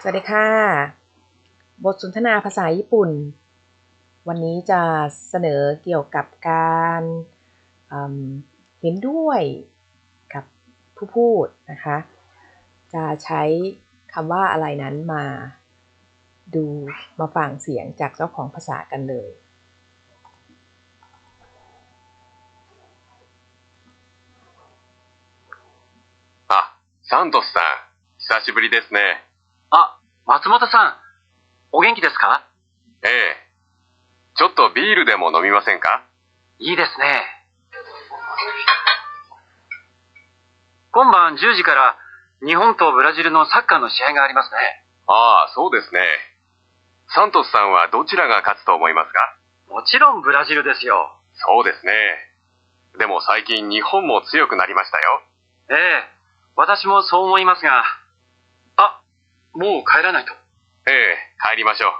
สวัสดีค่ะ บทสนทนาภาษาญี่ปุ่น วันนี้จะเสนอเกี่ยวกับการอืมเห็นด้วยกับผู้พูดนะคะ จะใช้คำว่าอะไรนั้นมาดูมาฟังเสียงจากเจ้าของภาษากันเลย あ、サントスさん、久しぶりですね。 あ、松本さん、お元気ですか？ええ。ちょっとビールでも飲みませんか？いいですね。今晩10時から日本とブラジルのサッカーの試合がありますね。ああ、そうですね。サントスさんはどちらが勝つと思いますか？もちろんブラジルですよ。そうですね。でも最近日本も強くなりましたよ。ええ、私もそう思いますが。あ、もう帰らないと。ええ、帰りましょう。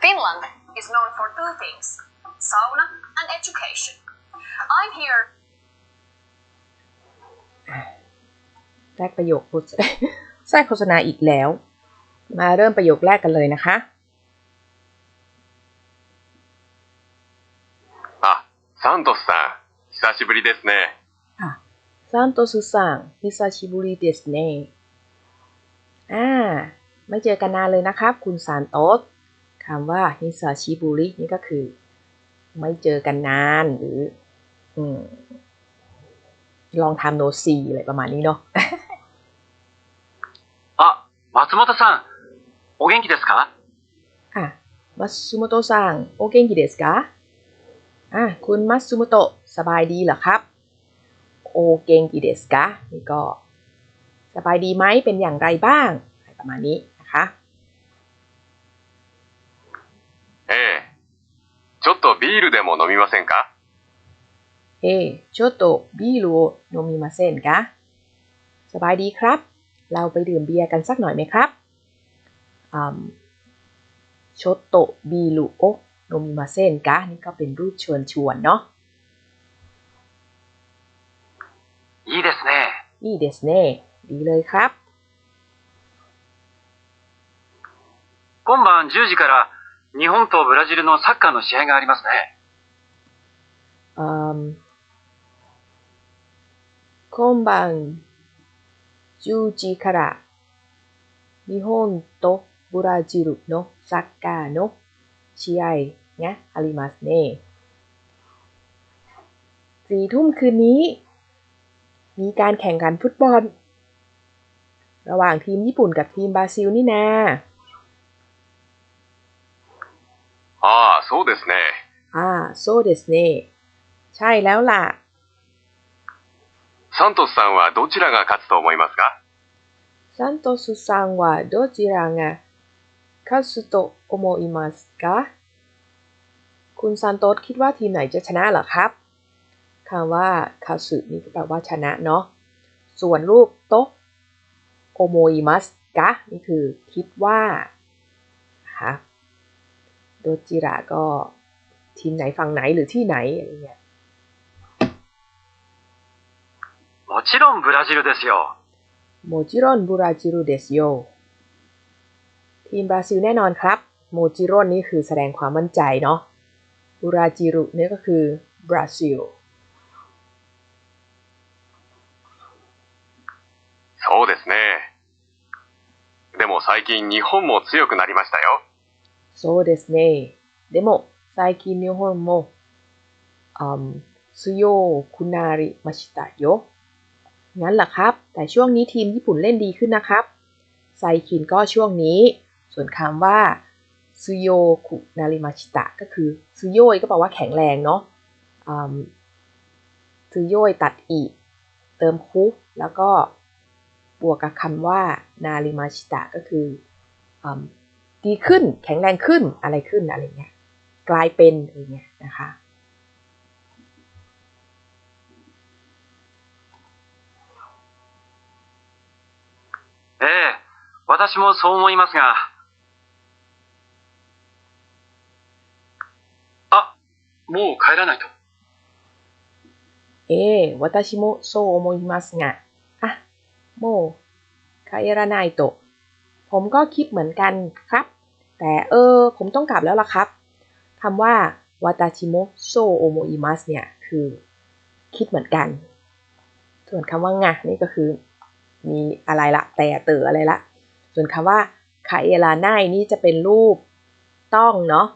Finland is known for two things sauna and education. I'm here แรกประโยคพูด แทรกโฆษณาอีกแล้ว มาเริ่มประโยคแรกกันเลยนะคะ あ、サントスさん、久しぶりですね。 ค่ะซันโตสุซังฮิซาชิบุริเดสเน่ อ่า ไม่เจอกันนานเลยนะครับ คุณซานโต๊ะคำว่าฮิซาชิบุรินี่ก็คือ ไม่เจอกันนานหรืออลองทำโนซีอะไรประมาณนี้เนาะอะมัตสึโมโตะซังโอเกนกิเดสกะอะมัตสึโมโตะซังโอเกนกิเดสกะอะคุณมัตสึโมโตะสบายดีเหรอครับ โอเกนกิเดสกะนี่ก็ สบายดีไหมเป็นอย่างไรบ้างอะไรประมาณนี้นะคะ ええ。ちょっとビールでも飲みませんか เฮ้โชโตะบิโรโนมิมาเซนกะสบายดีครับ เราไปดื่มเบียร์กันสักหน่อยไหมครับอืมโชโตะบิโรโอโนมิมาเซนกะนี่ก็เป็นรูปชวนชวนเนาะ いいですね。 นี่เดสเน่ ดีเลยครับ 今晩10時から日本とブラジルのサッカーの試合がありますね。อืม今晩10時から日本とブラジルのサッカーの試合がありますねสี่ทุ่มคืนนี้ มีการแข่งขันฟุตบอล ระหว่างทีมญี่ปุ่นกับทีมบราซิลนี่นา ああ、そうですね。 อ่าโซเดสเน่ใช่แล้วล่ะ サントスさんはどちらが勝つと思いますかサントスさんはどちらが勝つと思いますかคุณซันโตสคิดว่าทีมไหนจะชนะเหรอครับคำว่าคาสึนี่ก็แปลว่าชนะเนาะ ส่วนรูปโตะ โอโมอิมัสกะนี่คือคิดว่านะคะโดจิระก็ทีมไหนฝั่งไหนหรือที่ไหนอะไรเงี้ย もちろんブラジルですよ。 โมจิรอนบูราจิรุเดสโยทีมบราซิลแน่นอนครับ โมจิรอนนี่คือแสดงความมั่นใจเนาะบูราจิรุเนี่ยก็คือบราซิล 近日本も強くなりましたよ。そうですねでも最近日本もอืม強くなりましたよงั้นเหรอครับ แต่ช่วงนี้ทีมญี่ปุ่นเล่นดีขึ้นนะครับ ไซคินก็ช่วงนี้ ส่วนคำว่าซุโยคุนาริมาชิตะก็คือซุโยยก็แปลว่าแข็งแรงเนาะอืมซุโยยตัดอีก เติมคุแล้วก็ บวกกับคำว่านาริมาชิตะก็คืออืมดีขึ้น แข็งแรงขึ้นอะไรขึ้นอะไรเงี้ย กลายเป็นอะไรเงี้ยนะคะ ええ、私もそう思いますが。あ、もう帰らないと。ええ、私もそう思いますが、 โมคาเอรานายโตะผมก็คิดเหมือนกันครับ แต่เออ ผมต้องกลับแล้วล่ะครับคำว่าวาตาชิโมโซโอโมอิมัสเนี่ยคือคิดเหมือนกัน ส่วนคำว่างะนี่ก็คือมีอะไรละแต่เต๋ออะไรละ ส่วนคำว่าคาเอลาไนนี่จะเป็นรูปต้องเนาะ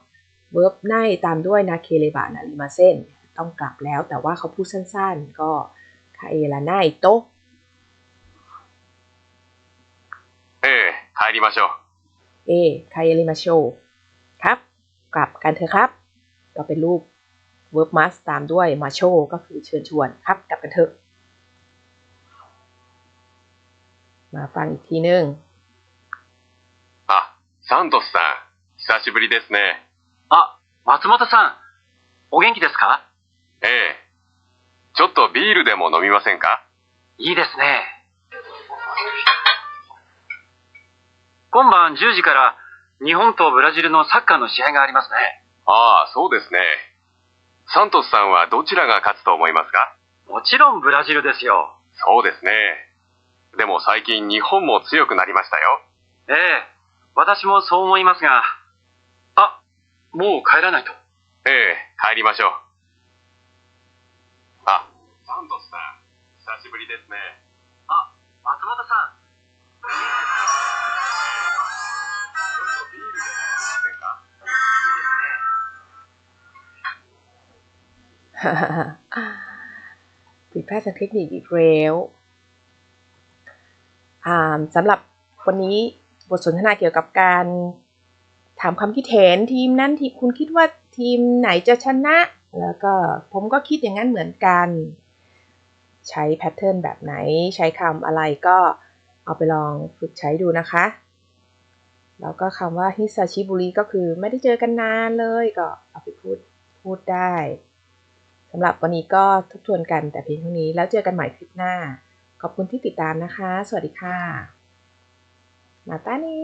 เวิร์บไนตามด้วยนาเคเลบานาลิมาเซนต้องกลับแล้วแต่ว่าเขาพูดสั้นๆ ก็คาเอลาไนโต 帰りましょう。 เอคาเอลิมาโชครับ กลับกันเถอะครับ ก็เป็นรูป verb must ตามด้วยมาโชก็คือเชิญชวนครับ กลับกันเถอะ มาฟังอีกทีนึง あ、サントスさん、久しぶりですね。あ、松本さん、お元気ですかええ。ちょっとビールでも飲みませんかいいですね。 今晩10時から日本とブラジルのサッカーの試合がありますね。ああ、そうですね。サントスさんはどちらが勝つと思いますか？もちろんブラジルですよ。そうですね。でも最近日本も強くなりましたよ。ええ、私もそう思いますが。あ、もう帰らないと。ええ、帰りましょう。あ、サントスさん、久しぶりですね。 ผิดพลาดทางเทคนิคอีกแล้วสำหรับวันนี้บทสนทนาเกี่ยวกับการถามความคิดเห็นทีมนั้นทีคุณคิดว่าทีมไหนจะชนะ แล้วก็ผมก็คิดอย่างนั้นเหมือนกัน ใช้แพทเทิร์นแบบไหนใช้คำอะไรก็เอาไปลองฝึกใช้ดูนะคะ แล้วก็คำว่าฮิซาชิบุริก็คือไม่ได้เจอกันนานเลยก็เอาไปพูดพูดได้ สำหรับวันนี้ก็ทบทวนกันแต่เพียงเท่านี้แล้วเจอกันใหม่คลิปหน้า ขอบคุณที่ติดตามนะคะ สวัสดีค่ะ มาตานี